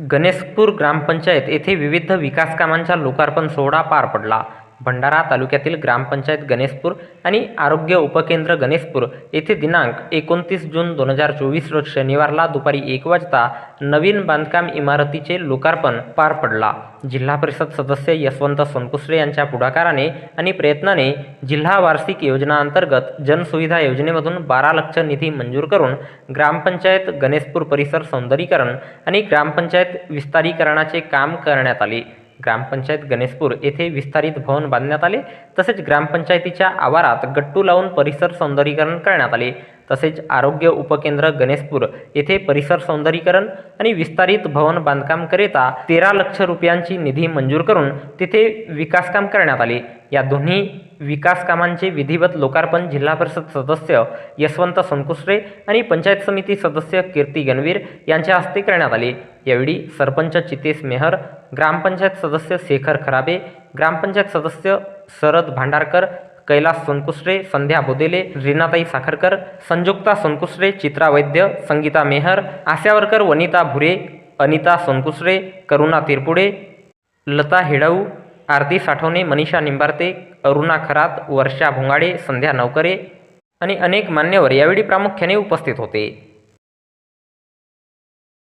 गणेशपूर ग्रामपंचायत येथे विविध विकास कामांचा लोकार्पण सोहळा पार पडला. भंडारा तालुक्यातील ग्रामपंचायत गणेशपूर आणि आरोग्य उपकेंद्र गणेशपूर येथे दिनांक एकोणतीस जून दोन हजार चोवीस रोज शनिवारला दुपारी एक वाजता नवीन बांधकाम इमारतीचे लोकार्पण पार पडला. जिल्हा परिषद सदस्य यशवंत सोनकुसरे यांच्या पुढाकाराने आणि प्रयत्नाने जिल्हा वार्षिक योजनांतर्गत जनसुविधा योजनेमधून बारा लक्ष निधी मंजूर करून ग्रामपंचायत गणेशपूर परिसर सौंदर्यीकरण आणि ग्रामपंचायत विस्तारीकरणाचे काम करण्यात आले. ग्रामपंचायत गणेशपूर येथे विस्तारित भवन बांधण्यात आले. तसेच ग्रामपंचायतीच्या आवारात गट्टू लावून परिसर सौंदर्यीकरण करण्यात आले. तसेच आरोग्य उपकेंद्र गणेशपूर येथे परिसर सौंदर्यीकरण आणि विस्तारित भवन बांधकामकरिता तेरा लक्ष रुपयांची निधी मंजूर करून तिथे विकासकाम करण्यात आले. या दोन्ही विकास कामांचे विधिवत लोकार्पण जिल्हा परिषद सदस्य यशवंत संकुसरे आणि पंचायत समिती सदस्य कीर्ती गणवीर यांच्या हस्ते करण्यात आले. यावेळी सरपंच चितेश मेहर ग्रामपंचायत सदस्य शेखर खराबे ग्रामपंचायत सदस्य शरद भांडारकर कैलास सोनकुसरे संध्या बोदेले रीनाताई साखरकर संयुक्ता सोनकुसरे चित्रा वैद्य संगीता मेहर आशावरकर वनिता भुरे अनिता सोनकुसरे करुणा तिरपुडे लता हेडाऊ आरती साठवणे मनीषा निंबारते अरुणा खरात वर्षा भोंगाडे संध्या नवकरे आणि अनेक मान्यवर यावेळी प्रामुख्याने उपस्थित होते.